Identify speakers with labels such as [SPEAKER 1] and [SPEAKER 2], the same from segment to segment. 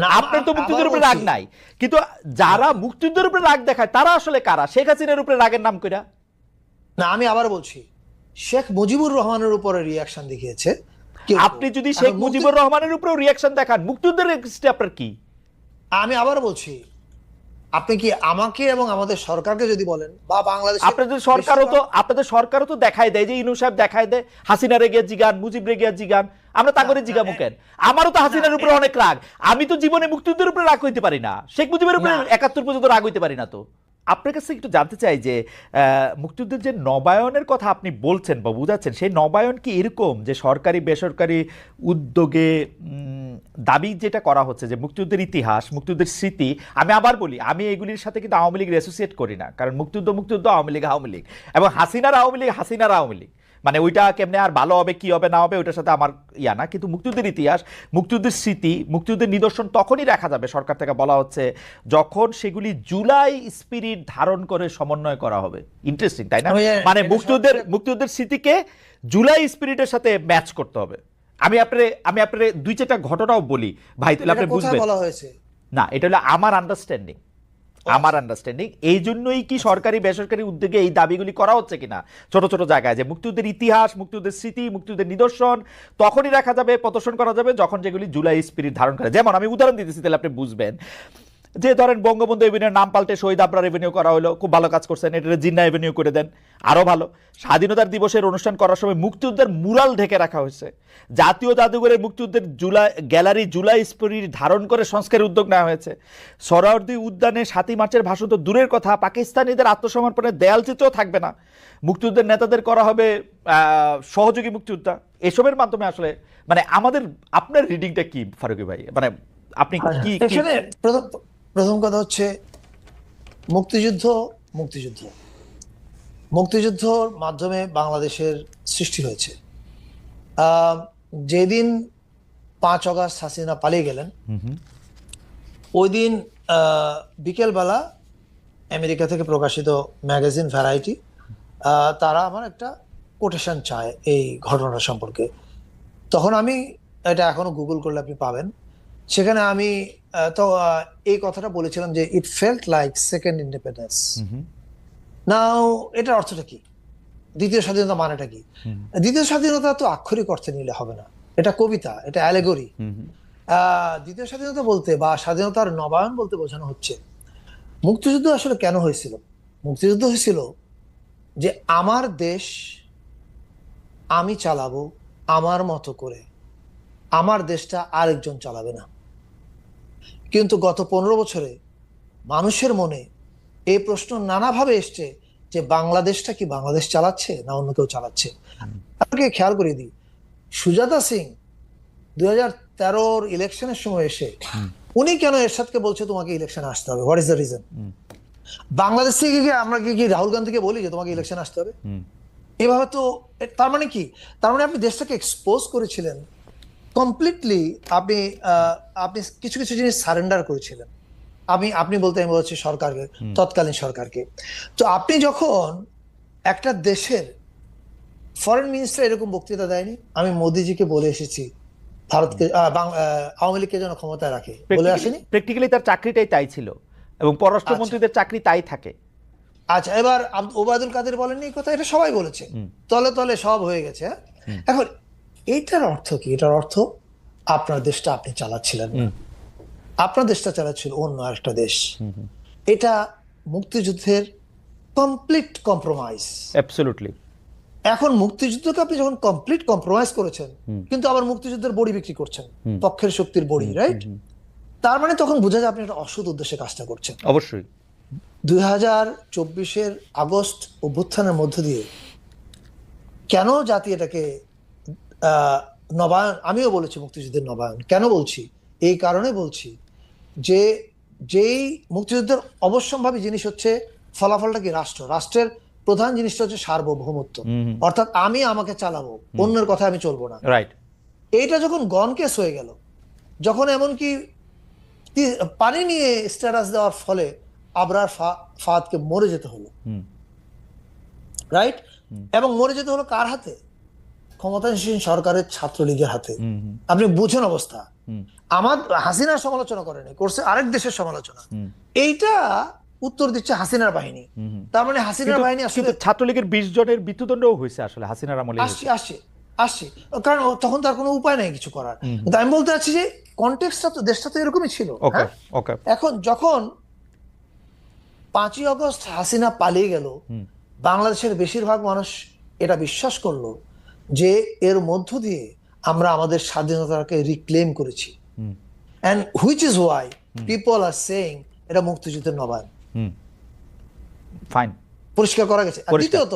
[SPEAKER 1] না,
[SPEAKER 2] আপনার তো মুক্তিযুদ্ধের উপরে রাগ নাই। কিন্তু যারা মুক্তিযুদ্ধের উপরে রাগ দেখায় তারা আসলে কারা? শেখ হাসিনার উপরে রাগের নাম কইরা?
[SPEAKER 1] না আমি আবার বলছি শেখ মুজিবুর রহমানের উপরে রিয়াকশন দেখিয়েছে।
[SPEAKER 2] আপনি যদি শেখ মুজিবুর রহমানের উপরেও রিয়াকশন দেখান মুক্তিযুদ্ধের আপনার কি?
[SPEAKER 1] আমি আবার বলছি আপনি কি আমাকে এবং আমাদের সরকারকে যদি বলেন বা বাংলাদেশ
[SPEAKER 2] আপনাদের সরকারও তো আপনাদের সরকারও তো দেখায় দেয় যে ইনু সাহেব দেখায় দেয় হাসিনা রেগে জিগান মুজিব রেগে জিগান আমরা তা করে কেন? আমারও তো হাসিনার উপরে অনেক রাগ। আমি তো জীবনে মুক্তিযুদ্ধের উপরে রাগ হইতে পারি না। শেখ মুজিবের উপরে। একাত্তর পর্যন্ত রাগ হইতে পারি না তো। আপনার কাছে একটু জানতে চাই যে মুক্তিযুদ্ধের যে নবায়নের কথা আপনি বলছেন বা বুঝাচ্ছেন, সেই নবায়ন কি এরকম যে সরকারি, বেসরকারি উদ্যোগে দাবি যেটা করা হচ্ছে যে মুক্তিযুদ্ধের ইতিহাস, মুক্তিযুদ্ধের স্মৃতি, আমি আবার বলি, আমি এগুলির সাথে কিন্তু আওয়ামী লীগের অ্যাসোসিয়েট করি না। কারণ মুক্তিযুদ্ধ মুক্তিযুদ্ধ, আওয়ামী লীগ আওয়ামী লীগ। এবং হাসিনার আওয়ামী লীগ হাসিনার আওয়ামী লীগ। মানে ওইটা কেমনে আর ভালো হবে কি হবে না হবে ওইটার সাথে আমার ইয়া না। কিন্তু মুক্তিযুদ্ধের ইতিহাস মুক্তিযুদ্ধের স্মৃতি মুক্তিযুদ্ধের নিদর্শন তখনই রাখা যাবে সরকার থেকে বলা হচ্ছে যখন সেগুলি জুলাই স্পিরিট ধারণ করে সমন্বয় করা হবে। ইন্টারেস্টিং তাই না? মানে মুক্তিযুদ্ধের মুক্তিযুদ্ধের স্মৃতিকে জুলাই স্পিরিটের সাথে ম্যাচ করতে হবে। আমি আপনার আমি আপনার দুই চারটা ঘটনাও বলি। ভাই তাহলে আপনি বুঝবেন। না এটা হলো আমার আন্ডারস্ট্যান্ডিং আমার আন্ডারস্ট্যান্ডিং এই জন্যই কি সরকারি বেসরকারি উদ্যোগে এই দাবিগুলি করা হচ্ছে কিনা? ছোট ছোট জায়গায়, যে মুক্তিযুদ্ধের ইতিহাস, মুক্তিযুদ্ধের স্মৃতি, মুক্তিযুদ্ধের নিদর্শন, তখনই রাখা যাবে, প্রদর্শন করা যাবে, যখন যেগুলি জুলাই স্পিরিট ধারণ করে। যেমন আমি উদাহরণ দিতেছি, তাহলে আপনি বুঝবেন। যে ধরেন বঙ্গবন্ধু এভিনিউর নাম পাল্টে শহীদ আবরার এভিনিউ করা হলো, খুব ভালো কাজ করছেন। এটা জিন্না এভিনিউ করে দেন, আরও ভালো। স্বাধীনতার দিবসের অনুষ্ঠান করার সময় মুক্তিযুদ্ধের মুরাল ঢেকে রাখা হয়েছে। জাতীয় জাদুঘরের মুক্তিযুদ্ধের জুলাই, গ্যালারি জুলাই স্পিরিট ধারণ করে সংস্কারের উদ্যোগ নেওয়া হয়েছে। সরাওয়ার্দী উদ্যানে সাতই মার্চের ভাষণ তো দূরের কথা, পাকিস্তানিদের আত্মসমর্পণের দেয়ালচিত্রও থাকবে না। মুক্তিযুদ্ধের নেতাদের করা হবে সহযোগী মুক্তিযোদ্ধা। এসবের মাধ্যমে আসলে মানে আমাদের, আপনার রিডিংটা কি, ফারুকি ভাই? মানে আপনি কি
[SPEAKER 1] প্রথম কথা হচ্ছে মুক্তিযুদ্ধ মুক্তিযুদ্ধ। মুক্তিযুদ্ধর মাধ্যমে বাংলাদেশের সৃষ্টি হয়েছে। যেদিন পাঁচ অগাস্ট হাসিনা পালিয়ে গেলেন। ওই দিন বিকেলবেলা আমেরিকা থেকে প্রকাশিত ম্যাগাজিন ভ্যারাইটি তারা আমার একটা কোটেশন চায় এই ঘটনা সম্পর্কে। তখন আমি এটা এখনও গুগল করলে আপনি পাবেন। সেখানে আমি তো এই কথাটা বলেছিলাম যে it felt like second independence. Now এটার অর্থটা কি? দ্বিতীয় স্বাধীনতা মানেটা কি? দ্বিতীয় স্বাধীনতা তো আক্ষরিক অর্থে নিলে হবে না। এটা কবিতা এটা অ্যালেগরি দ্বিতীয় স্বাধীনতা বলতে বা স্বাধীনতার নবায়ন বলতে বোঝানো হচ্ছে মুক্তিযুদ্ধ আসলে কেন হয়েছিল? মুক্তিযুদ্ধ হয়েছিল যে আমার দেশ আমি চালাবো আমার মতো করে। আমার দেশটা আরেকজন চালাবে না। কিন্তু গত পনেরো বছরে মানুষের মনে এই প্রশ্ন নানাভাবে এসছে যে বাংলাদেশটা কি বাংলাদেশ চালাচ্ছে না অন্য কেউ চালাচ্ছে? আপনাকে খেয়াল করে দিই। সুজাতা সিং দুই হাজার তেরোর ইলেকশনের সময় এসে উনি কেন এরশাদকে বলছে তোমাকে ইলেকশনে আসতে হবে? What is the reason. Bangladesh থেকে কি আমরা কি কি রাহুল গান্ধীকে বলি যে তোমাকে ইলেকশন আসতে হবে? এভাবে তো তার মানে কি? তার মানে আপনি দেশটাকে এক্সপোজ করেছিলেন কমপ্লিটলি আপনি আপনি কিছু কিছু জিনিস সারেন্ডার করেছিলেন। আমি আপনি বলতে আমি বলছি সরকারকে তৎকালীন সরকারকে। তো আপনি যখন একটা দেশের ফরেন মিনিস্টার এরকম বক্তৃতা দেয়নি? আমি মোদিজিকে বলে এসেছি ভারতকে আওয়ামী লীগকে যেন ক্ষমতায় রাখে। বলে আসেনি?
[SPEAKER 2] প্র্যাকটিক্যালি তার চাকরিটাই তাই ছিল এবং পররাষ্ট্রমন্ত্রীদের চাকরি তাই থাকে।
[SPEAKER 1] আচ্ছা এবার ওবায়দুল কাদের বলেননি কথা? এটা সবাই বলেছে। তলে তলে সব হয়ে গেছে হ্যাঁ? এখন এইটার অর্থ কি? এটার অর্থ আপনার দেশটা আপনি চালাচ্ছিলেন না। আপনার দেশটা চালাচ্ছিল অন্য একটা দেশ। এটা মুক্তিযুদ্ধের কমপ্লিট কম্প্রোমাইজ
[SPEAKER 2] অ্যাবসলিউটলি
[SPEAKER 1] এখন মুক্তিযুদ্ধকে আপনি যখন কমপ্লিট কম্প্রোমাইজ করেছেন কিন্তু আবার মুক্তিযুদ্ধের বড়ি বিক্রি করছেন পক্ষের শক্তির বড়ি রাইট তার মানে তখন বোঝা যায় আপনি একটা অসৎ উদ্দেশ্যে কাজটা করছেন।
[SPEAKER 2] অবশ্যই।
[SPEAKER 1] দুই হাজার চব্বিশের আগস্ট অভ্যুত্থানের মধ্য দিয়ে কেন জাতি এটাকে নবায়ন আমিও বলেছি মুক্তিযুদ্ধের নবায়ন। কেন বলছি? এই কারণে বলছি যে যেই মুক্তিযুদ্ধের অবশ্যম্ভাবী জিনিস হচ্ছে ফলাফলটা কি? রাষ্ট্র। রাষ্ট্রের প্রধান জিনিসটা হচ্ছে সার্বভৌমত্ব। অর্থাৎ আমি আমাকে চালাবো অন্যের কথা আমি চলবো না।
[SPEAKER 2] রাইট
[SPEAKER 1] এইটা যখন গন কেস হয়ে গেল যখন এমনকি পানি নিয়ে স্ট্যাটাস দেওয়ার ফলে আবরার ফাদকে মরে যেতে হলো।
[SPEAKER 2] হুম।
[SPEAKER 1] রাইট এবং মরে যেতে হলো কার হাতে? ক্ষমতাসীন সরকারের ছাত্রলীগের হাতে। আপনি বুঝেন অবস্থা। আমার হাসিনার সমালোচনা করেনি করছে আরেক দেশের সমালোচনা। এইটা উত্তর দিচ্ছে হাসিনার বাহিনী। তার মানে হাসিনার বাহিনী আসলে
[SPEAKER 2] ছাত্রলীগের বিশ জনের মৃত্যুদণ্ডও হয়েছে আসলে হাসিনার আমলে
[SPEAKER 1] আসছে আসছে আসছে। কারণ তখন তার কোনো উপায় নাই কিছু করার। কিন্তু আমি বলতে চাচ্ছি যে কন্টেক্সটা তো দেশটা তো এরকমই ছিল
[SPEAKER 2] ওকে
[SPEAKER 1] হ্যাঁ?
[SPEAKER 2] ওকে
[SPEAKER 1] এখন যখন পাঁচই আগস্ট হাসিনা পালিয়ে গেল বাংলাদেশের বেশিরভাগ মানুষ এটা বিশ্বাস করল। যে এর মধ্য দিয়ে আমরা আমাদের স্বাধীনতাকে রিক্লেম করেছি। And which is why people are saying এটা মুক্তিযুদ্ধের নবায়ন।
[SPEAKER 2] ফাইন
[SPEAKER 1] পরিষ্কার করা গেছে। দ্বিতীয়ত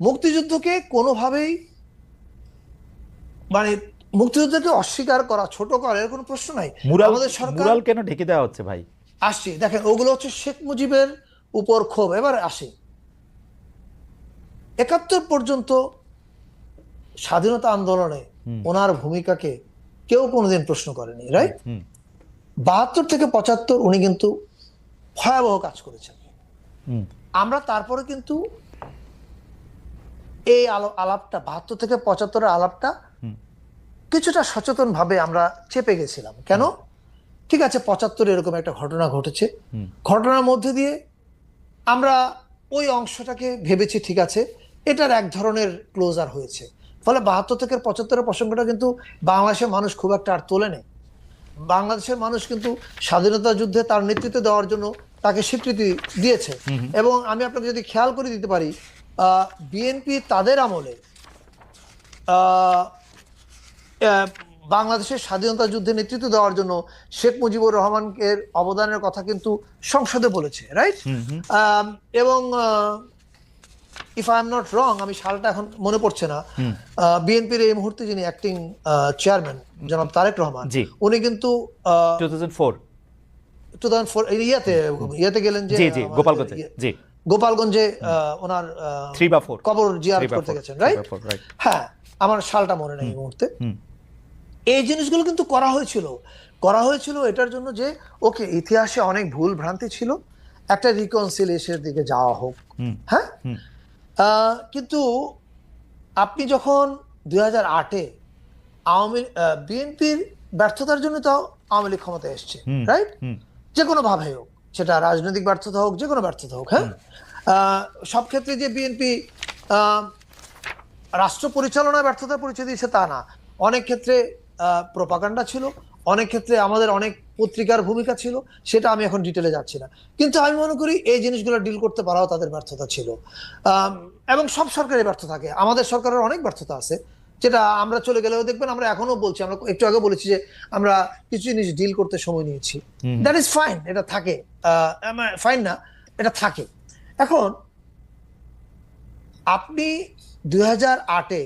[SPEAKER 1] মুক্তিযুদ্ধকে কোনোভাবেই মানে মুক্তিযুদ্ধকে অস্বীকার করা ছোট করা এর কোনো প্রশ্ন নাই। আমাদের সরকার
[SPEAKER 2] কেন ঢেকে দেওয়া হচ্ছে ভাই?
[SPEAKER 1] আসছে। দেখেন ওগুলো হচ্ছে শেখ মুজিবের উপর ক্ষোভ। এবার আসে। একাত্তর পর্যন্ত স্বাধীনতা আন্দোলনে ওনার ভূমিকাকে কেউ কোনোদিন প্রশ্ন করেনি রাইট বাহাত্তর থেকে পঁচাত্তর উনি কিন্তু ভয়াবহ কাজ করেছেন। আমরা তারপরে কিন্তু এই আলো- আলাপটা বাহাত্তর থেকে পঁচাত্তরের আলাপটা কিছুটা সচেতন ভাবে আমরা চেপে গেছিলাম। কেন? ঠিক আছে পঁচাত্তরে এরকম একটা ঘটনা ঘটেছে। ঘটনার মধ্যে দিয়ে আমরা ওই অংশটাকে ভেবেছি ঠিক আছে এটার এক ধরনের ক্লোজার হয়েছে। ফলে বাহাত্তর থেকে পঁচাত্তরের প্রসঙ্গটা কিন্তু বাংলাদেশের মানুষ খুব একটা আর তোলে নেই। বাংলাদেশের মানুষ কিন্তু স্বাধীনতা যুদ্ধে তার নেতৃত্ব দেওয়ার জন্য তাকে স্বীকৃতি দিয়েছে। এবং আমি আপনাকে যদি খেয়াল করে দিতে পারি বিএনপি তাদের আমলে বাংলাদেশের স্বাধীনতা যুদ্ধে নেতৃত্ব দেওয়ার জন্য শেখ মুজিবুর রহমানকে অবদানের কথা কিন্তু সংসদে বলেছে রাইট এবং if I am not wrong আমি সালটা এখন মনে পড়ছে না। বিএনপির এই মুহূর্তে যিনি অ্যাক্টিং চেয়ারম্যান জনাব তারেক রহমান উনি কিন্তু
[SPEAKER 2] two thousand four
[SPEAKER 1] two thousand four ইয়াতে ইয়াতে গেলেন যে
[SPEAKER 2] গোপালগঞ্জে
[SPEAKER 1] ইয়ে-
[SPEAKER 2] জি।
[SPEAKER 1] গোপালগঞ্জে ওনার
[SPEAKER 2] থ্রি বা ফোর
[SPEAKER 1] কবর জিয়ারত করতে গেছেন রাইট. হ্যাঁ আমার সালটা মনে নেই এই মুহূর্তে। এই জিনিসগুলো কিন্তু করা হয়েছিল। করা হয়েছিল এটার জন্য যে ওকে ইতিহাসে অনেক ভুল ভ্রান্তি ছিল। একটা রিকনসিলিয়েশনের দিকে যাওয়া হোক। হ্যাঁ? কিন্তু আপনি যখন দুই হাজার আটে আওয়ামী বিএনপির ব্যর্থতার জন্য তো আওয়ামী লীগ ক্ষমতায় এসছে রাইট যে কোনো ভাবে হোক সেটা রাজনৈতিক ব্যর্থতা হোক যে কোনো ব্যর্থতা হোক হ্যাঁ? সব ক্ষেত্রে যে বিএনপি রাষ্ট্র পরিচালনায় ব্যর্থতার পরিচয় দিয়েছে তা না। অনেক ক্ষেত্রে প্রপাকাণ্ডা ছিল অনেক ক্ষেত্রে আমাদের অনেক পত্রিকার ভূমিকা ছিল সেটা আমি এখন ডিটেলে যাচ্ছি না। কিন্তু আমি মনে করি এই জিনিসগুলো ডিল করতে পারাও তাদের ব্যর্থতা ছিল। এবং সব সরকারের ব্যর্থ থাকে। আমাদের সরকারের অনেক ব্যর্থতা আছে যেটা আমরা চলে গেলেও দেখবেন আমরা এখনও বলছি আমরা একটু আগে বলেছি যে আমরা কিছু জিনিস ডিল করতে সময় নিয়েছি। দ্যাট ইজ ফাইন এটা থাকে। ফাইন না এটা থাকে। এখন আপনি দুই হাজার আটে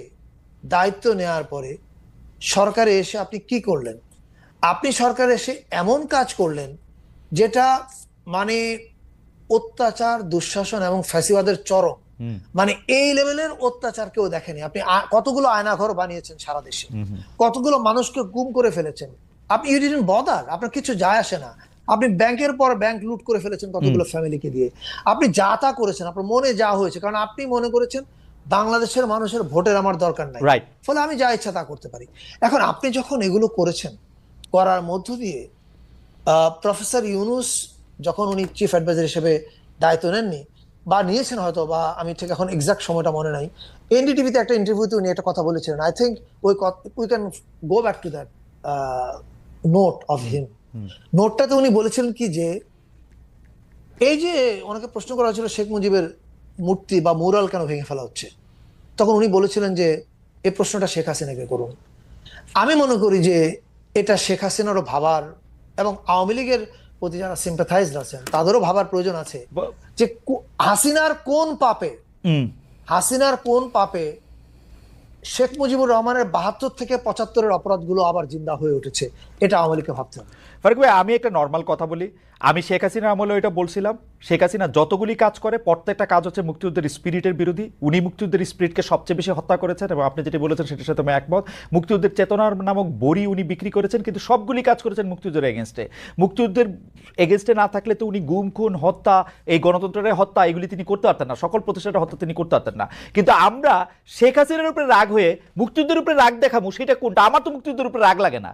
[SPEAKER 1] দায়িত্ব নেওয়ার পরে সরকারে এসে আপনি কি করলেন? আপনি সরকার এসে এমন কাজ করলেন যেটা মানে অত্যাচার দুঃশাসন এবং ফ্যাসিবাদের চরম। মানে এই লেভেলের অত্যাচার কেউ দেখেনি। আপনি কতগুলো আয়নাঘর বানিয়েছেন সারা দেশে। কতগুলো মানুষকে গুম করে ফেলেছেন। আপনি ইউ ডিডন্ট বদার আপনার কিছু যায় আসে না। আপনি ব্যাংকের পর ব্যাংক লুট করে ফেলেছেন কতগুলো ফ্যামিলিকে দিয়ে। আপনি যা তা করেছেন আপনার মনে যা হয়েছে কারণ আপনি মনে করেছেন বাংলাদেশের মানুষের ভোটের আমার দরকার নাই। ফলে আমি যা ইচ্ছা তা করতে পারি। এখন আপনি যখন এগুলো করেছেন করার মধ্য দিয়ে প্রফেসর ইউনুস যখন উনি চিফ অ্যাডভাইজার হিসেবে দায়িত্ব নেননি বা নিয়েছেন হয়তো বা আমি ঠিক এখন এক্সাক্ট সময়টা মনে নাই এনডিটিভিতে একটা ইন্টারভিউতে উনি একটা কথা বলেছিলেন। I think we we can go back to that note of him নোটটাতে উনি বলেছিলেন কি যে এই যে ওনাকে প্রশ্ন করা হয়েছিল শেখ মুজিবের মূর্তি বা মুরাল কেন ভেঙে ফেলা হচ্ছে তখন উনি বলেছিলেন যে এই প্রশ্নটা শেখ হাসিনাকে করুন। আমি মনে করি যে এটা শেখ হাসিনারও ভাবার এবং আওয়ামী লীগের প্রতি যারা সিম্পাথাইজ আছেন তাদেরও ভাবার প্রয়োজন আছে যে হাসিনার কোন পাপে হাসিনার কোন পাপে শেখ মুজিবুর রহমানের বাহাত্তর থেকে পঁচাত্তরের অপরাধগুলো আবার জিন্দা হয়ে উঠেছে এটা আওয়ামী লীগকে ভাবতে হবে।
[SPEAKER 2] ফারুক ভাই আমি একটা নর্মাল কথা বলি। আমি শেখ হাসিনার আমলে এটা বলছিলাম। শেখ হাসিনা যতগুলি কাজ করে প্রত্যেকটা কাজ হচ্ছে মুক্তিযুদ্ধের স্পিরিটের বিরোধী। উনি মুক্তিযুদ্ধের স্পিরিটকে সবচেয়ে বেশি হত্যা করেছেন এবং আপনি যেটি বলেছেন সেটার সাথে আমি একমত। মুক্তিযুদ্ধের চেতনার নামক বড়ি উনি বিক্রি করেছেন কিন্তু সবগুলি কাজ করেছেন মুক্তিযুদ্ধের এগেনস্টে মুক্তিযুদ্ধের এগেনস্টে না থাকলে তো উনি গুম খুন হত্যা এই গণতন্ত্রের হত্যা এগুলি তিনি করতে পারতেন না। সকল প্রতিষ্ঠানের হত্যা তিনি করতে পারতেন না। কিন্তু আমরা শেখ হাসিনার উপরে রাগ হয়ে মুক্তিযুদ্ধের উপরে রাগ দেখাবো সেটা কোনটা? আমার তো মুক্তিযুদ্ধের উপরে রাগ লাগে না
[SPEAKER 1] না,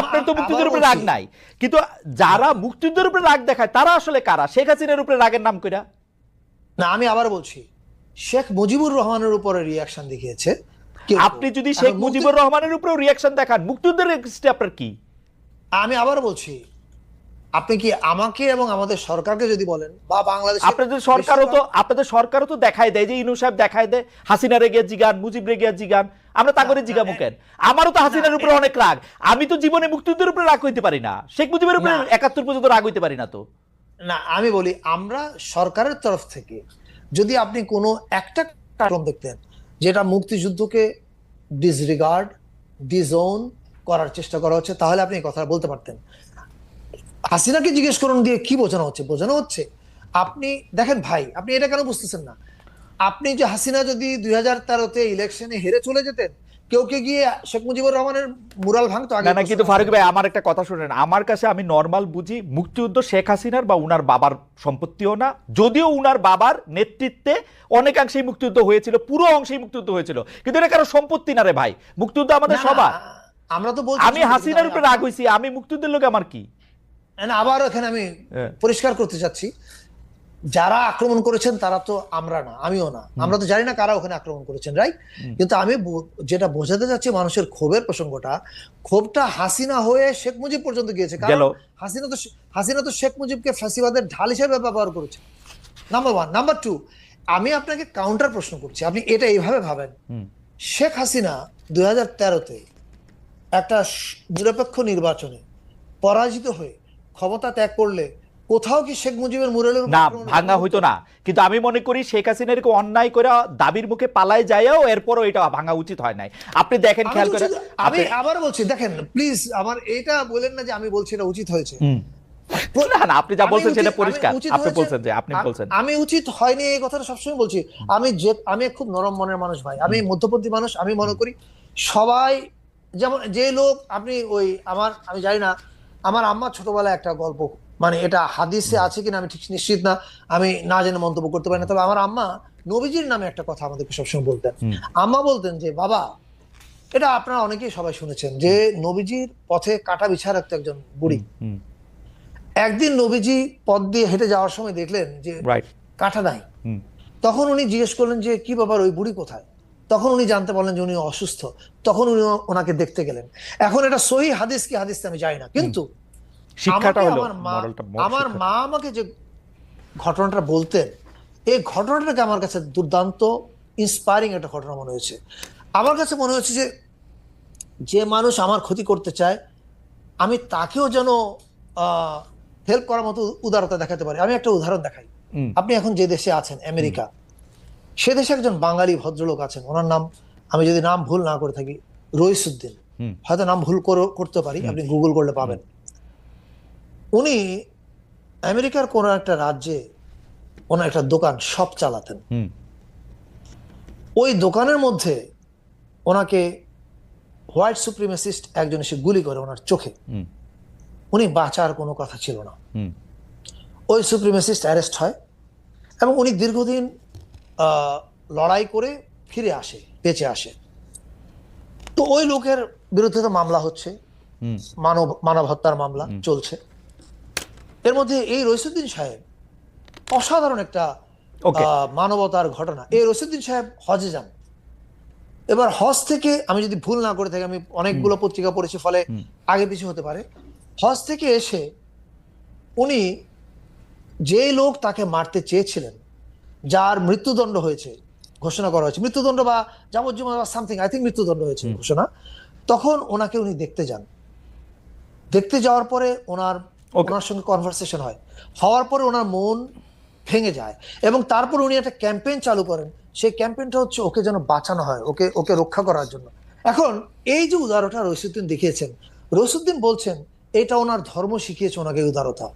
[SPEAKER 2] আপনার তো মুক্তিযুদ্ধের উপরে রাগ নাই। কিন্তু যারা মুক্তিযুদ্ধের উপরে রাগ দেখায় তারা আসলে কারা? শেখ হাসিনার উপরে রাগের নাম কইরা?
[SPEAKER 1] না আমি আবার বলছি শেখ মুজিবুর রহমানের উপরে রিয়াকশন দেখিয়েছে।
[SPEAKER 2] আপনি যদি শেখ মুজিবুর রহমানের উপরেও রিয়াকশন দেখান মুক্তিযুদ্ধের আপনার কি?
[SPEAKER 1] আমি আবার বলছি আপনি কি আমাকে এবং আমাদের সরকারকে যদি বলেন বা বাংলাদেশ
[SPEAKER 2] আপনাদের সরকারও তো আপনাদের সরকারও তো দেখায় দেয় যে ইনু সাহেব দেখায় দেয় হাসিনা রেগিয়া জিগান মুজিব রেগিয়া জিগান। আমরা তা করে জিগা মুখেন আমারও তো হাসিনার উপরে অনেক রাগ। আমি তো জীবনে মুক্তিযুদ্ধের উপরে রাগ হইতে পারি না। শেখ মুজিবের উপরে একাত্তর পর্যন্ত রাগ হইতে পারি না তো।
[SPEAKER 1] না আমি বলি আমরা সরকারের তরফ থেকে যদি আপনি কোনো একটা কারণ দেখতেন যেটা মুক্তিযুদ্ধকে ডিসরিগার্ড ডিজোন করার চেষ্টা করা হচ্ছে তাহলে আপনি কথা বলতে পারতেন। হাসিনাকে জিজ্ঞেস করুন দিয়ে কি বোঝানো হচ্ছে? বোঝানো হচ্ছে আপনি দেখেন ভাই আপনি এটা কেন বুঝতেছেন না? আপনি যে হাসিনা যদি দুই হাজার তেরোতে ইলেকশনে হেরে চলে যেতেন কেউ কে গিয়ে শেখ মুজিবুর রহমানের মুরাল ভাঙতো
[SPEAKER 2] না না কিন্তু ফারুক ভাই আমার একটা কথা শুনেন। আমার কাছে আমি নর্মাল বুঝি মুক্তিযুদ্ধ শেখ হাসিনার বা উনার বাবার সম্পত্তিও না যদিও উনার বাবার নেতৃত্বে অনেকাংশেই মুক্তিযুদ্ধ হয়েছিল পুরো অংশেই মুক্তিযুদ্ধ হয়েছিল। কিন্তু এটা কারও সম্পত্তি না রে ভাই। মুক্তিযুদ্ধ আমাদের সবার।
[SPEAKER 1] আমরা তো বলছি
[SPEAKER 2] আমি হাসিনার উপরে রাগ হইছি আমি মুক্তিযুদ্ধের লোক আমার কি?
[SPEAKER 1] না, আবারও এখানে আমি। পরিষ্কার করতে চাচ্ছি। যারা আক্রমণ করেছেন তারা তো আমরা না আমিও না। আমরা তো জানি না কারা ওখানে আক্রমণ করেছেন রাইট কিন্তু আমি যেটা বোঝাতে যাচ্ছি মানুষের ক্ষোভের প্রসঙ্গটা ক্ষোভটা হাসিনা হয়ে শেখ মুজিব পর্যন্ত গিয়েছে। কারণ হাসিনা তো হাসিনা তো শেখ মুজিবকে ফ্যাসিবাদের ঢাল হিসেবে ব্যবহার করেছে। নাম্বার ওয়ান নাম্বার টু আমি আপনাকে কাউন্টার প্রশ্ন করছি। আপনি এটা এইভাবে ভাবেন। শেখ হাসিনা দুই হাজার তেরোতে একটা নিরপেক্ষ নির্বাচনে পরাজিত হয়ে ক্ষমতা ত্যাগ করলে কোথাও কি শেখ মুজিবের মুরালের
[SPEAKER 2] না ভাঙা হইতো না। কিন্তু আমি মনে করি শেখ হাসিনা এরকম অন্যায় করে দাবির মুখে পালায় যায়ও এরপরও এটা ভাঙা উচিত হয় নাই। আপনি দেখেন
[SPEAKER 1] আমি
[SPEAKER 2] খেয়াল করে
[SPEAKER 1] আমি আবার বলছি দেখেন প্লিজ আমার এটা বলেন না যে আমি বলছি এটা উচিত হয়েছে।
[SPEAKER 2] না না আপনি যা বলছেন সেটা পরিষ্কার। আপনি বলছেন যে আপনি বলছেন।
[SPEAKER 1] আমি উচিত হয়নি এই কথাটা সবসময় বলছি। আমি যে আমি খুব নরম মনের মানুষ ভাই। আমি মধ্যপন্থী মানুষ আমি মনে করি সবাই যেমন যে লোক আপনি ওই আমার আমি জানি না আমার আম্মা ছোটবেলায় একটা গল্প মানে এটা হাদিসে আছে কিনা আমি ঠিক নিশ্চিত না আমি না জেনে মন্তব্য করতে পারি না। তবে আমার আম্মা নবীজির নামে একটা কথা আমাদেরকে সবসময় বলতেন। আম্মা বলতেন যে বাবা এটা আপনারা অনেকেই সবাই শুনেছেন যে নবীজির পথে কাটা বিছা রাখতো একজন বুড়ি। একদিন নবীজি পথ দিয়ে হেঁটে যাওয়ার সময় দেখলেন যে কাঁটা নাই। তখন উনি জিজ্ঞেস করলেন যে কি ব্যাপার ওই বুড়ি কোথায়? তখন উনি জানতে পারলেন যে উনি অসুস্থ। তখন উনি ওনাকে দেখতে গেলেন। এখন এটা সহি হাদিস কি হাদিস আমি জানি না। কিন্তু
[SPEAKER 2] শিক্ষাটা হলো
[SPEAKER 1] আমার মা আমাকে যে ঘটনাটা বলতেন এই ঘটনাটাকে আমার কাছে দুর্দান্ত ইন্সপায়ারিং একটা ঘটনা মনে হয়েছে। আমার কাছে মনে হচ্ছে যে যে মানুষ আমার ক্ষতি করতে চায় আমি তাকেও যেন হেল্প করার মতো উদারতা দেখাতে পারি। আমি একটা উদাহরণ দেখাই। আপনি এখন যে দেশে আছেন আমেরিকা সে দেশে একজন বাঙালি ভদ্রলোক আছেন। ওনার নাম আমি যদি নাম ভুল না করে থাকি রইসুদ্দিন। হয়তো নাম ভুল করে- করতে পারি আপনি গুগল করলে পাবেন। উনি আমেরিকার কোন একটা রাজ্যে ওনার একটা দোকান শপ চালাতেন। ওই দোকানের মধ্যে ওনাকে হোয়াইট সুপ্রিমেসিস্ট একজন এসে গুলি করে ওনার চোখে। উনি বাঁচার কোনো কথা ছিল না। ওই সুপ্রিমেসিস্ট অ্যারেস্ট হয় এবং উনি দীর্ঘদিন আহ, লড়াই করে ফিরে আসে বেঁচে আসে। তো ওই লোকের বিরুদ্ধে তো মামলা হচ্ছে। মানব মানব হত্যার মামলা চলছে। এর মধ্যে এই রইসুদ্দিন সাহেব অসাধারণ একটা মানবতার ঘটনা। এই রইসুদ্দিন সাহেব হজে যান। এবার হজ থেকে আমি যদি ভুল না করে থাকি আমি অনেকগুলো পত্রিকা পড়েছি ফলে আগে পিছু হতে পারে। হজ থেকে এসে উনি যে লোক তাকে মারতে চেয়েছিলেন যার মৃত্যুদণ্ড হয়েছে ঘোষণা করা হয়েছে। মৃত্যুদণ্ড বা যাবজ্জীবন বা সামথিং আই থিঙ্ক মৃত্যুদণ্ড হয়েছে ঘোষণা। তখন ওনাকে উনি দেখতে যান। দেখতে যাওয়ার পরে ওনার. ওনার সঙ্গে কনভারসেশন হয়। হওয়ার পরে ওনার মন ভেঙে যায় এবং তারপর উনি একটা ক্যাম্পেইন চালু করেন। সেই ক্যাম্পেইনটা হচ্ছে ওকে যেন বাঁচানো হয় ওকে ওকে রক্ষা করার জন্য। এখন এই যে উদারতা রইসুদ্দিন দেখিয়েছেন রইসুদ্দিন বলছেন এটা ওনার ধর্ম শিখিয়েছে ওনাকে উদারতা।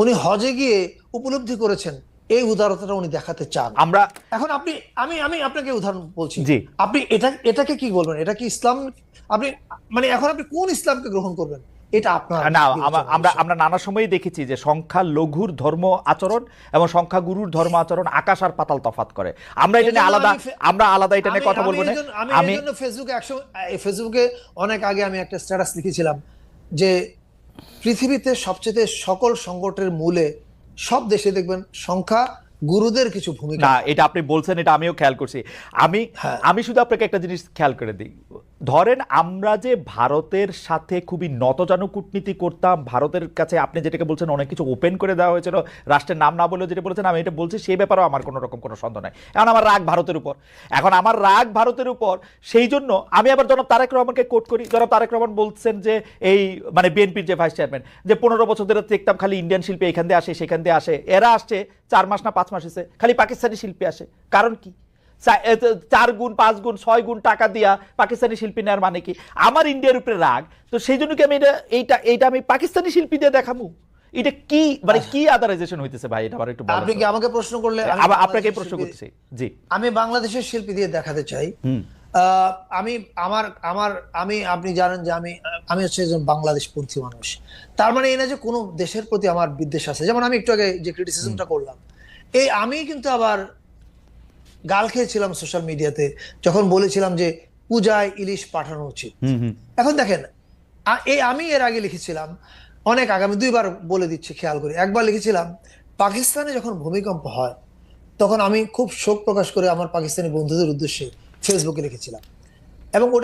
[SPEAKER 1] উনি হজে গিয়ে উপলব্ধি করেছেন এই উদারতাটা উনি দেখাতে চান।
[SPEAKER 2] আমরা
[SPEAKER 1] এখন আপনি আমি আমি আপনাকে উদাহরণ বলছি। আপনি এটা এটাকে কি বলবেন? এটা কি ইসলাম? আপনি মানে এখন আপনি কোন ইসলামকে গ্রহণ করবেন? এটা আপনার
[SPEAKER 2] না আমরা। আমরা নানা সময়ই দেখেছি যে সংখ্যা লঘুর ধর্ম আচরণ এবং সংখ্যা গুরুর ধর্ম আচরণ আকাশ আর পাতাল তফাত করে আমরা এটা নিয়ে আলাদা আমরা আলাদা এটা নিয়ে কথা বলব না
[SPEAKER 1] আমি ফেসবুকে একশো ফেসবুকে অনেক আগে আমি একটা স্ট্যাটাস লিখেছিলাম যে পৃথিবীতে সবচেয়ে সকল সংকটের মূলে সব দেশে দেখবেন সংখ্যা গুরুদের কিছু ভূমিকা
[SPEAKER 2] না এটা আপনি বলছেন এটা আমিও খেয়াল করছি। আমি
[SPEAKER 1] হ্যাঁ।
[SPEAKER 2] আমি শুধু আপনাকে একটা জিনিস খেয়াল করে দিই। ধরেন আমরা যে ভারতের সাথে খুবই নতজানু কূটনীতি করতাম ভারতের কাছে আপনি যেটাকে বলছেন অনেক কিছু ওপেন করে দেওয়া হয়েছিল রাষ্ট্রের নাম না বলেও যেটা বলেছেন আমি এটা বলছি সেই ব্যাপারেও আমার কোনো রকম কোনো সন্দেহ নাই। এখন আমার রাগ ভারতের উপর। এখন আমার রাগ ভারতের উপর সেই জন্য আমি আবার জনাব তারেক রহমানকে কোট করি। জনাব তারেক রহমান বলছেন যে এই মানে বিএনপির যে ভাইস চেয়ারম্যান যে পনেরো বছর ধরে দেখতাম খালি ইন্ডিয়ান শিল্পী এখান দিয়ে আসে সেখান দিয়ে আসে এরা আসছে চার মাস না পাঁচ মাস এসে খালি পাকিস্তানি শিল্পী আসে। কারণ কি? চার গুণ পাঁচ গুণ ছয় গুণ টাকা দিয়া পাকিস্তানি শিল্পী নেওয়ার মানে কি? আমার ইন্ডিয়ার উপরে রাগ তো সেই জন্য কি আমি এটা এইটা এইটা আমি পাকিস্তানি শিল্পী দিয়ে দেখাবো? এটা কি মানে কি আদারাইজেশন হইতেছে ভাই? এটা আবার একটু
[SPEAKER 1] আপনি কি আমাকে প্রশ্ন করলে আমি
[SPEAKER 2] আপনাকে প্রশ্ন
[SPEAKER 1] শিল্পী-
[SPEAKER 2] করতেছি। জি।
[SPEAKER 1] আমি বাংলাদেশের শিল্পী দিয়ে দেখাতে চাই। আহ, আমি আমার আমার আমি আপনি জানেন যে আমি আমি হচ্ছে একজন বাংলাদেশ পন্থী মানুষ। তার মানে এই না যে কোনো দেশের প্রতি আমার বিদ্বেষ আছে। যেমন আমি একটু আগে যে ক্রিটিসিজমটা করলাম এই আমি কিন্তু আবার গাল খেয়েছিলাম সোশ্যাল মিডিয়াতে যখন বলেছিলাম যে পূজায় ইলিশ পাঠানো উচিত। এখন দেখেন এই আমি এর আগে লিখেছিলাম অনেক আগামী দুইবার বলে দিচ্ছি খেয়াল করি। একবার লিখেছিলাম পাকিস্তানে যখন ভূমিকম্প হয় তখন আমি খুব শোক প্রকাশ করে আমার পাকিস্তানি বন্ধুদের উদ্দেশ্যে ফেসবুকে লিখেছিলাম। এবং ওটা